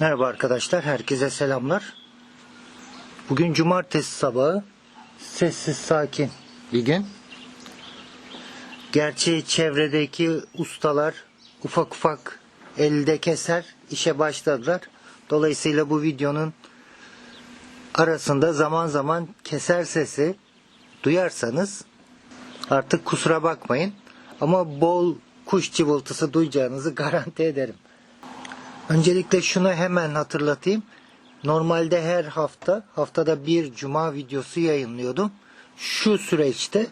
Merhaba arkadaşlar, herkese selamlar. Bugün cumartesi sabahı, sessiz sakin bir gün. Gerçi çevredeki ustalar ufak ufak elde keser işe başladılar. Dolayısıyla bu videonun arasında zaman zaman keser sesi duyarsanız artık kusura bakmayın. Ama bol kuş cıvıltısı duyacağınızı garanti ederim. Öncelikle şunu hemen hatırlatayım. Normalde her hafta haftada bir cuma videosu yayınlıyordum. Şu süreçte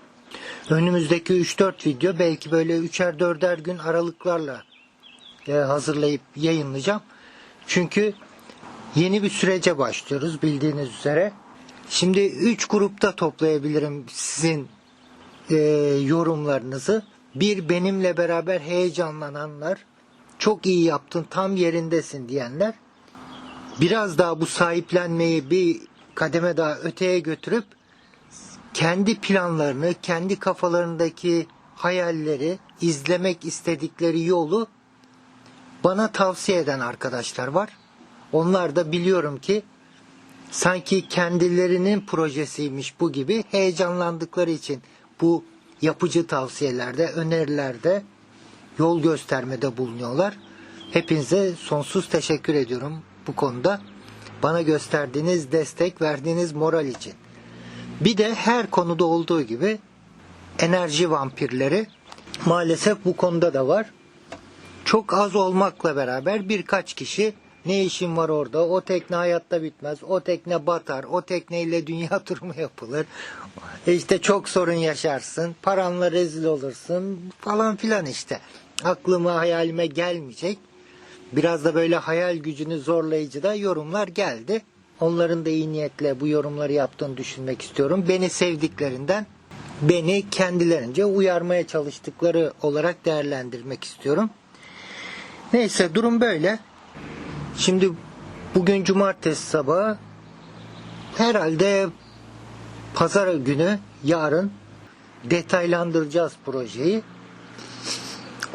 önümüzdeki 3-4 video belki böyle 3'er 4'er gün aralıklarla e, hazırlayıp yayınlayacağım. Çünkü yeni bir sürece başlıyoruz bildiğiniz üzere. Şimdi 3 grupta toplayabilirim sizin e, yorumlarınızı. Bir benimle beraber heyecanlananlar, çok iyi yaptın, tam yerindesin diyenler. Biraz daha bu sahiplenmeyi bir kademe daha öteye götürüp kendi planlarını, kendi kafalarındaki hayalleri, izlemek istedikleri yolu bana tavsiye eden arkadaşlar var. Onlar da biliyorum ki sanki kendilerinin projesiymiş bu gibi heyecanlandıkları için bu yapıcı tavsiyelerde, önerilerde yol göstermede bulunuyorlar. Hepinize sonsuz teşekkür ediyorum bu konuda. Bana gösterdiğiniz destek, verdiğiniz moral için. Bir de her konuda olduğu gibi enerji vampirleri maalesef bu konuda da var. Çok az olmakla beraber birkaç kişi ne işin var orada? O tekne hayatta bitmez. O tekne batar. O tekneyle dünya turu mu yapılır? İşte çok sorun yaşarsın. Paranla rezil olursun falan filan işte. Aklıma hayalime gelmeyecek. Biraz da böyle hayal gücünü zorlayıcı da yorumlar geldi. Onların da iyi niyetle bu yorumları yaptığını düşünmek istiyorum. Beni sevdiklerinden beni kendilerince uyarmaya çalıştıkları olarak değerlendirmek istiyorum. Neyse durum böyle. Şimdi bugün cumartesi sabahı herhalde pazar günü yarın detaylandıracağız projeyi.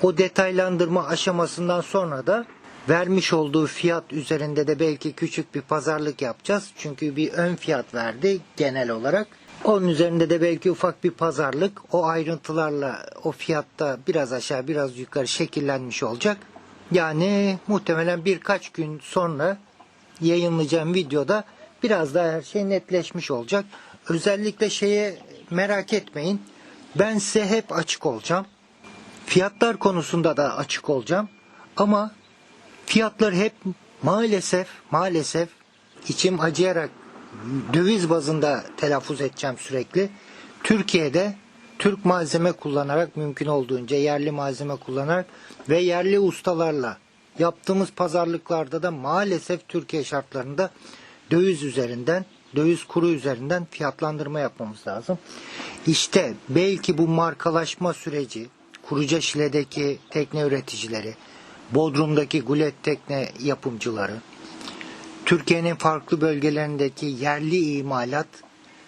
O detaylandırma aşamasından sonra da vermiş olduğu fiyat üzerinde de belki küçük bir pazarlık yapacağız. Çünkü bir ön fiyat verdi genel olarak. Onun üzerinde de belki ufak bir pazarlık o ayrıntılarla o fiyatta biraz aşağı biraz yukarı şekillenmiş olacak. Yani muhtemelen birkaç gün sonra yayınlayacağım videoda biraz daha her şey netleşmiş olacak. Özellikle şeye merak etmeyin. Ben size hep açık olacağım. Fiyatlar konusunda da açık olacağım. Ama fiyatlar hep maalesef maalesef içim acıyarak döviz bazında telaffuz edeceğim sürekli. Türkiye'de Türk malzeme kullanarak mümkün olduğunca yerli malzeme kullanarak ve yerli ustalarla yaptığımız pazarlıklarda da maalesef Türkiye şartlarında döviz üzerinden, döviz kuru üzerinden fiyatlandırma yapmamız lazım. İşte belki bu markalaşma süreci, Kuruca Şile'deki tekne üreticileri, Bodrum'daki gulet tekne yapımcıları, Türkiye'nin farklı bölgelerindeki yerli imalat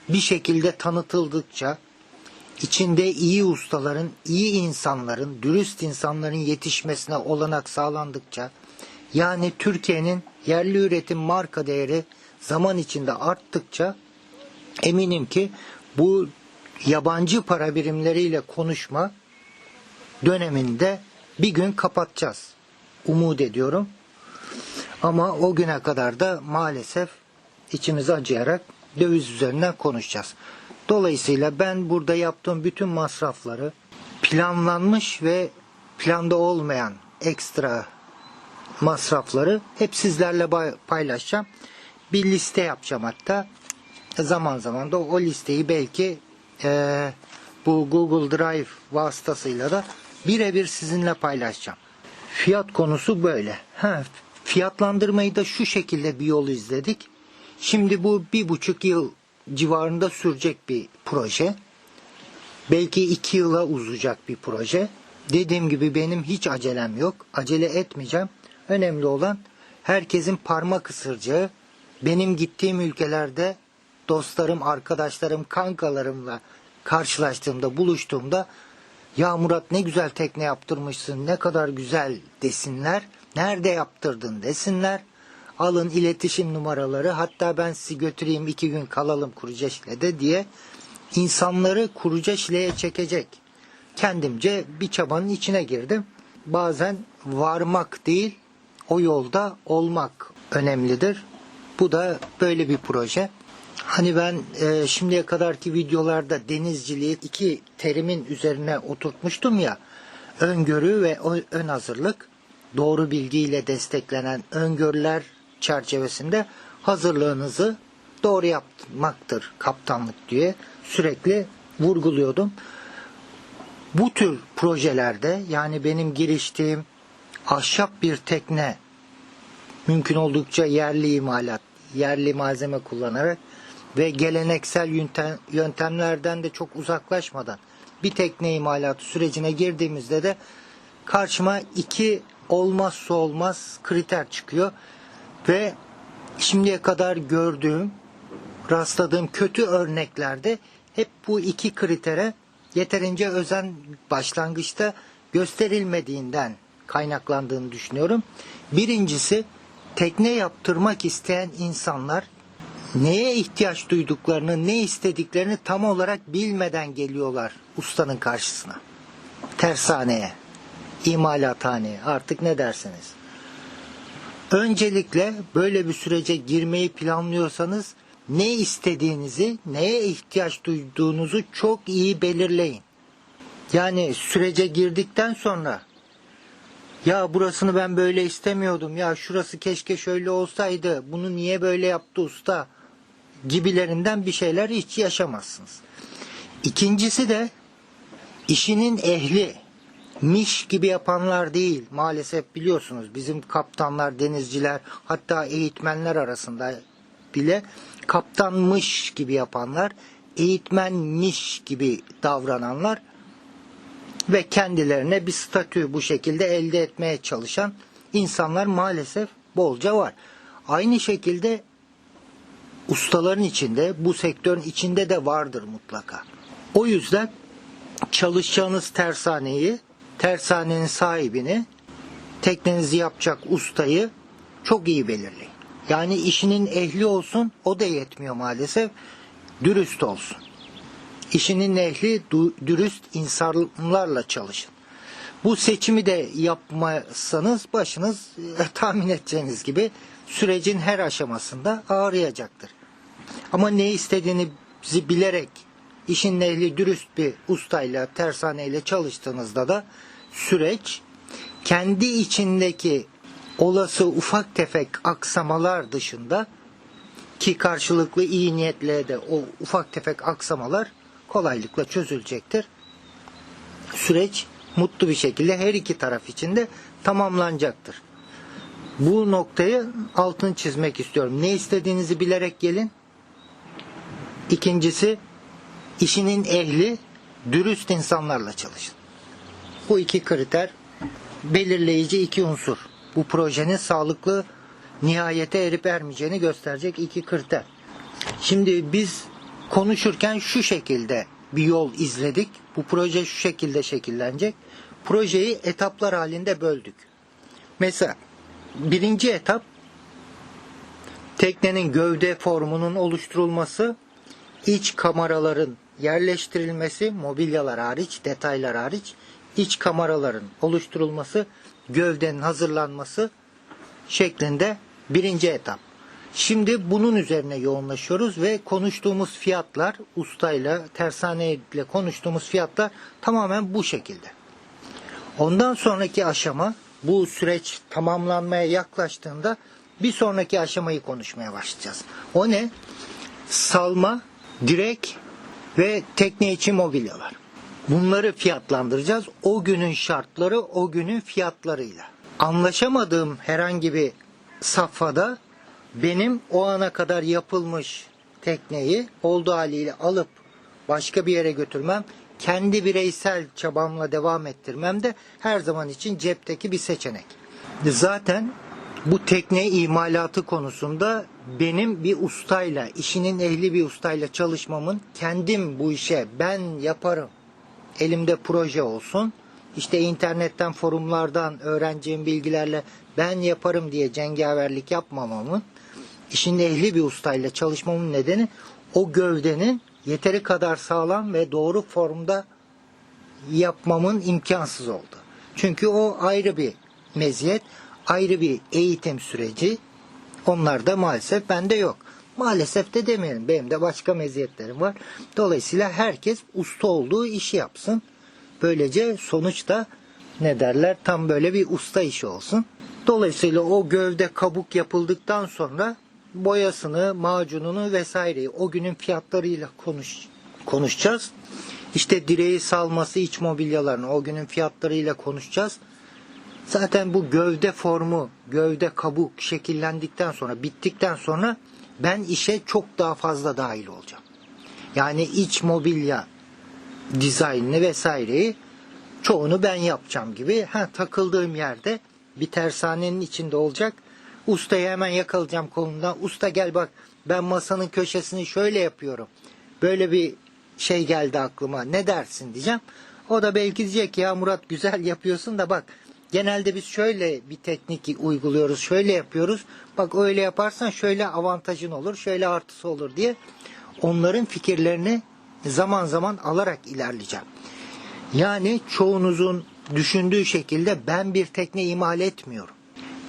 bir şekilde tanıtıldıkça içinde iyi ustaların, iyi insanların, dürüst insanların yetişmesine olanak sağlandıkça yani Türkiye'nin yerli üretim marka değeri zaman içinde arttıkça eminim ki bu yabancı para birimleriyle konuşma döneminde bir gün kapatacağız. Umut ediyorum. Ama o güne kadar da maalesef içimiz acıyarak döviz üzerinden konuşacağız. Dolayısıyla ben burada yaptığım bütün masrafları planlanmış ve planda olmayan ekstra masrafları hep sizlerle paylaşacağım. Bir liste yapacağım hatta. Zaman zaman da o listeyi belki e, bu Google Drive vasıtasıyla da birebir sizinle paylaşacağım. Fiyat konusu böyle. Ha, fiyatlandırmayı da şu şekilde bir yol izledik. Şimdi bu bir buçuk yıl civarında sürecek bir proje. Belki iki yıla uzayacak bir proje. Dediğim gibi benim hiç acelem yok. Acele etmeyeceğim. Önemli olan herkesin parmak ısıracağı, benim gittiğim ülkelerde dostlarım, arkadaşlarım, kankalarımla karşılaştığımda, buluştuğumda ya Murat ne güzel tekne yaptırmışsın, ne kadar güzel desinler. Nerede yaptırdın desinler. Alın iletişim numaraları hatta ben sizi götüreyim iki gün kalalım Kuruceşile'de diye insanları Kuruceşile'ye çekecek. Kendimce bir çabanın içine girdim. Bazen varmak değil o yolda olmak önemlidir. Bu da böyle bir proje. Hani ben e, şimdiye kadarki videolarda denizciliği iki terimin üzerine oturtmuştum ya. Öngörü ve ön hazırlık. Doğru bilgiyle desteklenen öngörüler çerçevesinde hazırlığınızı doğru yapmaktır kaptanlık diye sürekli vurguluyordum. Bu tür projelerde yani benim giriştiğim ahşap bir tekne mümkün oldukça yerli imalat, yerli malzeme kullanarak ve geleneksel yöntem- yöntemlerden de çok uzaklaşmadan bir tekne imalatı sürecine girdiğimizde de karşıma iki olmazsa olmaz kriter çıkıyor ve şimdiye kadar gördüğüm, rastladığım kötü örneklerde hep bu iki kritere yeterince özen başlangıçta gösterilmediğinden kaynaklandığını düşünüyorum. Birincisi tekne yaptırmak isteyen insanlar neye ihtiyaç duyduklarını, ne istediklerini tam olarak bilmeden geliyorlar ustanın karşısına. Tersaneye, imalathaneye artık ne dersiniz? Öncelikle böyle bir sürece girmeyi planlıyorsanız ne istediğinizi, neye ihtiyaç duyduğunuzu çok iyi belirleyin. Yani sürece girdikten sonra ya burasını ben böyle istemiyordum. Ya şurası keşke şöyle olsaydı. Bunu niye böyle yaptı usta? Gibilerinden bir şeyler hiç yaşamazsınız. İkincisi de işinin ehli miş gibi yapanlar değil. Maalesef biliyorsunuz bizim kaptanlar, denizciler hatta eğitmenler arasında bile kaptanmış gibi yapanlar, eğitmenmiş gibi davrananlar ve kendilerine bir statü bu şekilde elde etmeye çalışan insanlar maalesef bolca var. Aynı şekilde ustaların içinde, bu sektörün içinde de vardır mutlaka. O yüzden çalışacağınız tersaneyi, tersanenin sahibini, teknenizi yapacak ustayı çok iyi belirleyin. Yani işinin ehli olsun, o da yetmiyor maalesef. Dürüst olsun. İşinin ehli dürüst insanlarla çalışın. Bu seçimi de yapmazsanız başınız e, tahmin edeceğiniz gibi sürecin her aşamasında ağrıyacaktır. Ama ne istediğinizi bilerek işin ehli dürüst bir ustayla, tersaneyle çalıştığınızda da süreç kendi içindeki olası ufak tefek aksamalar dışında ki karşılıklı iyi niyetle de o ufak tefek aksamalar kolaylıkla çözülecektir. Süreç mutlu bir şekilde her iki taraf için de tamamlanacaktır. Bu noktayı altını çizmek istiyorum. Ne istediğinizi bilerek gelin. İkincisi işinin ehli dürüst insanlarla çalışın. Bu iki kriter belirleyici iki unsur. Bu projenin sağlıklı nihayete erip ermeyeceğini gösterecek iki kriter. Şimdi biz konuşurken şu şekilde bir yol izledik. Bu proje şu şekilde şekillenecek. Projeyi etaplar halinde böldük. Mesela birinci etap teknenin gövde formunun oluşturulması, iç kameraların yerleştirilmesi, mobilyalar hariç, detaylar hariç, iç kameraların oluşturulması, gövdenin hazırlanması şeklinde birinci etap. Şimdi bunun üzerine yoğunlaşıyoruz ve konuştuğumuz fiyatlar, ustayla, tersaneyle konuştuğumuz fiyatlar tamamen bu şekilde. Ondan sonraki aşama bu süreç tamamlanmaya yaklaştığında bir sonraki aşamayı konuşmaya başlayacağız. O ne? Salma, direk ve tekne içi mobilyalar. Bunları fiyatlandıracağız. O günün şartları, o günün fiyatlarıyla. Anlaşamadığım herhangi bir safhada benim o ana kadar yapılmış tekneyi olduğu haliyle alıp başka bir yere götürmem, kendi bireysel çabamla devam ettirmem de her zaman için cepteki bir seçenek. Zaten bu tekne imalatı konusunda benim bir ustayla, işinin ehli bir ustayla çalışmamın kendim bu işe ben yaparım. Elimde proje olsun işte internetten forumlardan öğreneceğim bilgilerle ben yaparım diye cengaverlik yapmamamın işin ehli bir ustayla çalışmamın nedeni o gövdenin yeteri kadar sağlam ve doğru formda yapmamın imkansız oldu. Çünkü o ayrı bir meziyet, ayrı bir eğitim süreci. Onlar da maalesef bende yok. Maalesef de demeyelim. Benim de başka meziyetlerim var. Dolayısıyla herkes usta olduğu işi yapsın. Böylece sonuçta ne derler tam böyle bir usta işi olsun. Dolayısıyla o gövde kabuk yapıldıktan sonra boyasını, macununu vesaireyi o günün fiyatlarıyla konuş konuşacağız. İşte direği salması iç mobilyalarını o günün fiyatlarıyla konuşacağız. Zaten bu gövde formu, gövde kabuk şekillendikten sonra, bittikten sonra ben işe çok daha fazla dahil olacağım. Yani iç mobilya dizaynını vesaireyi çoğunu ben yapacağım gibi. Ha, takıldığım yerde bir tersanenin içinde olacak. Ustayı hemen yakalayacağım kolundan. Usta gel bak ben masanın köşesini şöyle yapıyorum. Böyle bir şey geldi aklıma. Ne dersin diyeceğim. O da belki diyecek ki, ya Murat güzel yapıyorsun da bak genelde biz şöyle bir teknik uyguluyoruz. Şöyle yapıyoruz. Bak öyle yaparsan şöyle avantajın olur. Şöyle artısı olur diye onların fikirlerini zaman zaman alarak ilerleyeceğim. Yani çoğunuzun düşündüğü şekilde ben bir tekne imal etmiyorum.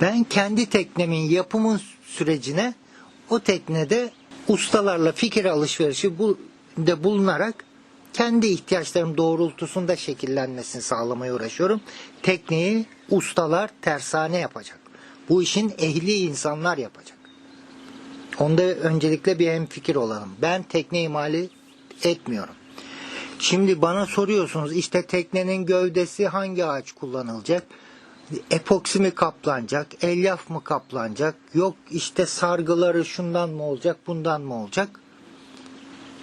Ben kendi teknemin yapımın sürecine o teknede ustalarla fikir alışverişi bu de bulunarak kendi ihtiyaçlarım doğrultusunda şekillenmesini sağlamaya uğraşıyorum. Tekneyi ustalar tersane yapacak. Bu işin ehli insanlar yapacak. Onda öncelikle bir hemfikir olalım. Ben tekne imali etmiyorum. Şimdi bana soruyorsunuz işte teknenin gövdesi hangi ağaç kullanılacak? Epoksi mi kaplanacak? Elyaf mı kaplanacak? Yok işte sargıları şundan mı olacak? Bundan mı olacak?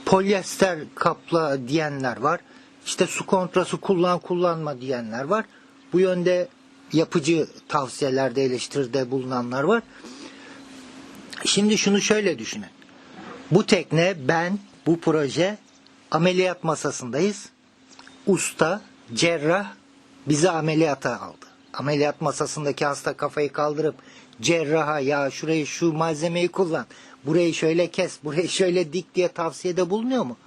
Polyester kapla diyenler var. İşte su kontrası kullan kullanma diyenler var. Bu yönde yapıcı tavsiyelerde eleştiride bulunanlar var. Şimdi şunu şöyle düşünün. Bu tekne ben bu proje ameliyat masasındayız. Usta, cerrah bizi ameliyata aldı. Ameliyat masasındaki hasta kafayı kaldırıp cerraha ya şurayı şu malzemeyi kullan. Burayı şöyle kes, burayı şöyle dik diye tavsiyede bulunuyor mu?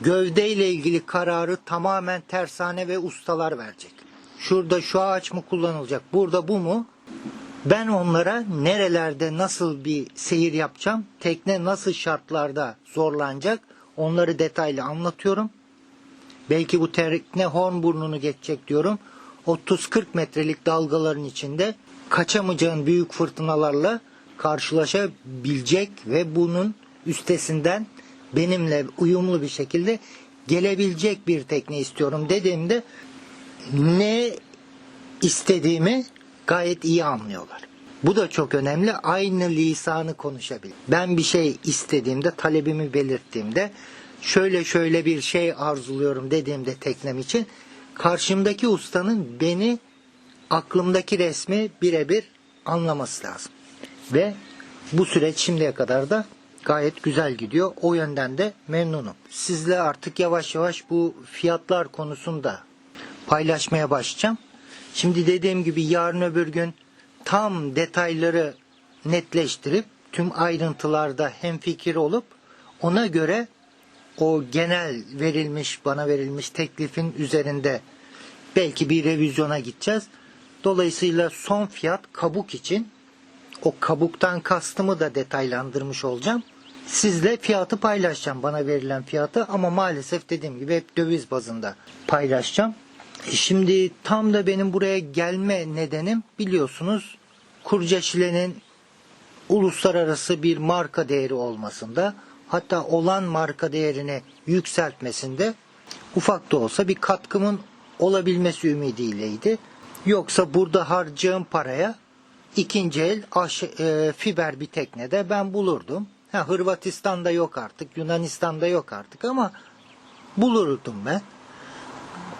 Gövdeyle ilgili kararı tamamen tersane ve ustalar verecek. Şurada şu ağaç mı kullanılacak, burada bu mu? Ben onlara nerelerde nasıl bir seyir yapacağım, tekne nasıl şartlarda zorlanacak onları detaylı anlatıyorum. Belki bu tekne horn burnunu geçecek diyorum. 30-40 metrelik dalgaların içinde kaçamayacağın büyük fırtınalarla karşılaşabilecek ve bunun üstesinden benimle uyumlu bir şekilde gelebilecek bir tekne istiyorum dediğimde ne istediğimi gayet iyi anlıyorlar. Bu da çok önemli. Aynı lisanı konuşabilir. Ben bir şey istediğimde, talebimi belirttiğimde, şöyle şöyle bir şey arzuluyorum dediğimde teknem için karşımdaki ustanın beni aklımdaki resmi birebir anlaması lazım. Ve bu süreç şimdiye kadar da gayet güzel gidiyor. O yönden de memnunum. Sizle artık yavaş yavaş bu fiyatlar konusunda paylaşmaya başlayacağım. Şimdi dediğim gibi yarın öbür gün tam detayları netleştirip tüm ayrıntılarda hemfikir olup ona göre o genel verilmiş bana verilmiş teklifin üzerinde belki bir revizyona gideceğiz. Dolayısıyla son fiyat kabuk için o kabuktan kastımı da detaylandırmış olacağım. Sizle fiyatı paylaşacağım bana verilen fiyatı ama maalesef dediğim gibi hep döviz bazında paylaşacağım. E Şimdi tam da benim buraya gelme nedenim biliyorsunuz Kurcaşile'nin uluslararası bir marka değeri olmasında hatta olan marka değerini yükseltmesinde ufak da olsa bir katkımın olabilmesi ümidiyleydi. Yoksa burada harcayacağım paraya ikinci el aş- e, fiber bir teknede ben bulurdum. Ha, Hırvatistan'da yok artık, Yunanistan'da yok artık ama bulurdum ben.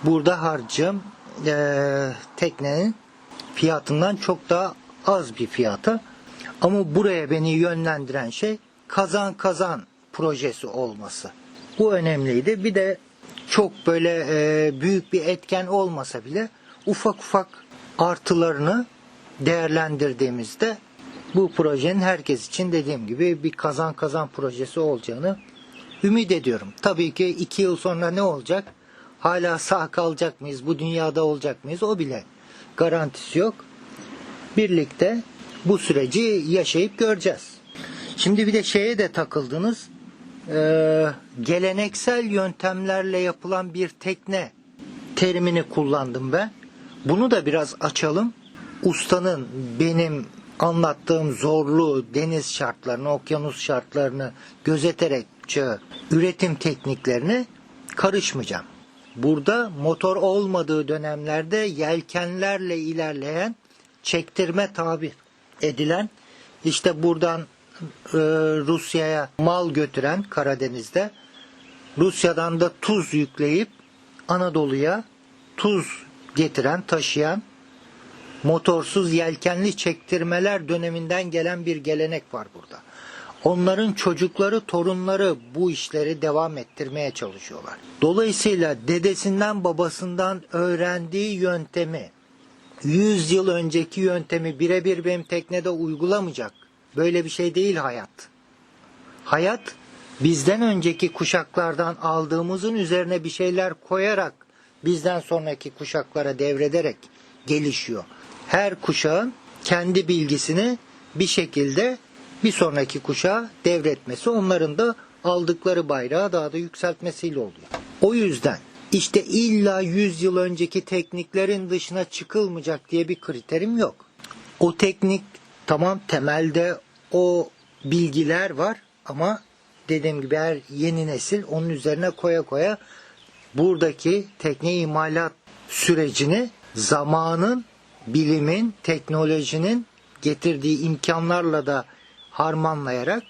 Burada harcım e, teknenin fiyatından çok daha az bir fiyata. Ama buraya beni yönlendiren şey kazan kazan projesi olması. Bu önemliydi. Bir de çok böyle e, büyük bir etken olmasa bile ufak ufak artılarını değerlendirdiğimizde bu projenin herkes için dediğim gibi bir kazan kazan projesi olacağını ümit ediyorum. Tabii ki iki yıl sonra ne olacak? Hala sağ kalacak mıyız? Bu dünyada olacak mıyız? O bile garantisi yok. Birlikte bu süreci yaşayıp göreceğiz. Şimdi bir de şeye de takıldınız. Ee, geleneksel yöntemlerle yapılan bir tekne terimini kullandım ben. Bunu da biraz açalım. Ustanın benim anlattığım zorlu deniz şartlarını, okyanus şartlarını gözeterek üretim tekniklerine karışmayacağım. Burada motor olmadığı dönemlerde yelkenlerle ilerleyen çektirme tabir edilen işte buradan e, Rusya'ya mal götüren Karadeniz'de Rusya'dan da tuz yükleyip Anadolu'ya tuz getiren, taşıyan motorsuz yelkenli çektirmeler döneminden gelen bir gelenek var burada. Onların çocukları, torunları bu işleri devam ettirmeye çalışıyorlar. Dolayısıyla dedesinden babasından öğrendiği yöntemi 100 yıl önceki yöntemi birebir benim teknede uygulamayacak. Böyle bir şey değil hayat. Hayat bizden önceki kuşaklardan aldığımızın üzerine bir şeyler koyarak bizden sonraki kuşaklara devrederek gelişiyor. Her kuşağın kendi bilgisini bir şekilde bir sonraki kuşağa devretmesi onların da aldıkları bayrağı daha da yükseltmesiyle oluyor. O yüzden işte illa 100 yıl önceki tekniklerin dışına çıkılmayacak diye bir kriterim yok. O teknik tamam temelde o bilgiler var ama dediğim gibi her yeni nesil onun üzerine koya koya buradaki tekne imalat sürecini zamanın, bilimin, teknolojinin getirdiği imkanlarla da harmanlayarak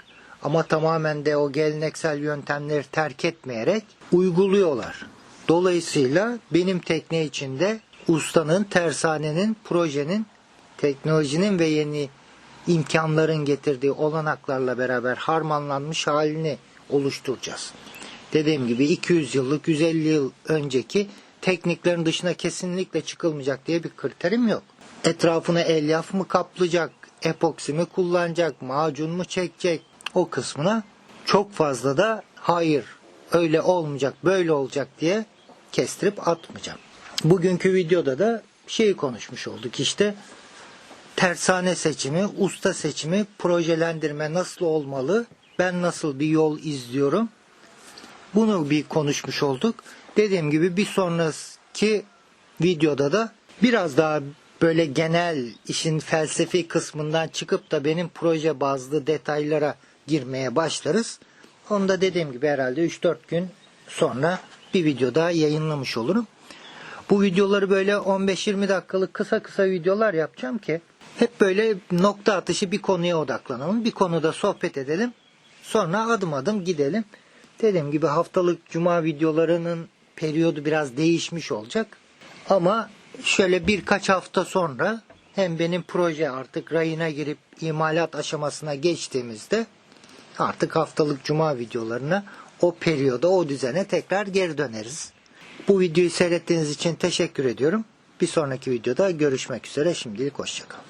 ama tamamen de o geleneksel yöntemleri terk etmeyerek uyguluyorlar. Dolayısıyla benim tekne içinde ustanın, tersanenin, projenin, teknolojinin ve yeni imkanların getirdiği olanaklarla beraber harmanlanmış halini oluşturacağız. Dediğim gibi 200 yıllık, 150 yıl önceki tekniklerin dışına kesinlikle çıkılmayacak diye bir kriterim yok. Etrafına elyaf mı kaplayacak, epoksi mi kullanacak, macun mu çekecek o kısmına çok fazla da hayır öyle olmayacak, böyle olacak diye kestirip atmayacağım. Bugünkü videoda da şeyi konuşmuş olduk işte tersane seçimi, usta seçimi, projelendirme nasıl olmalı, ben nasıl bir yol izliyorum bunu bir konuşmuş olduk. Dediğim gibi bir sonraki videoda da biraz daha böyle genel işin felsefi kısmından çıkıp da benim proje bazlı detaylara girmeye başlarız. Onu da dediğim gibi herhalde 3-4 gün sonra bir video daha yayınlamış olurum. Bu videoları böyle 15-20 dakikalık kısa kısa videolar yapacağım ki hep böyle nokta atışı bir konuya odaklanalım. Bir konuda sohbet edelim. Sonra adım adım gidelim. Dediğim gibi haftalık cuma videolarının periyodu biraz değişmiş olacak. Ama şöyle birkaç hafta sonra hem benim proje artık rayına girip imalat aşamasına geçtiğimizde artık haftalık cuma videolarına o periyoda o düzene tekrar geri döneriz. Bu videoyu seyrettiğiniz için teşekkür ediyorum. Bir sonraki videoda görüşmek üzere. Şimdilik hoşçakalın.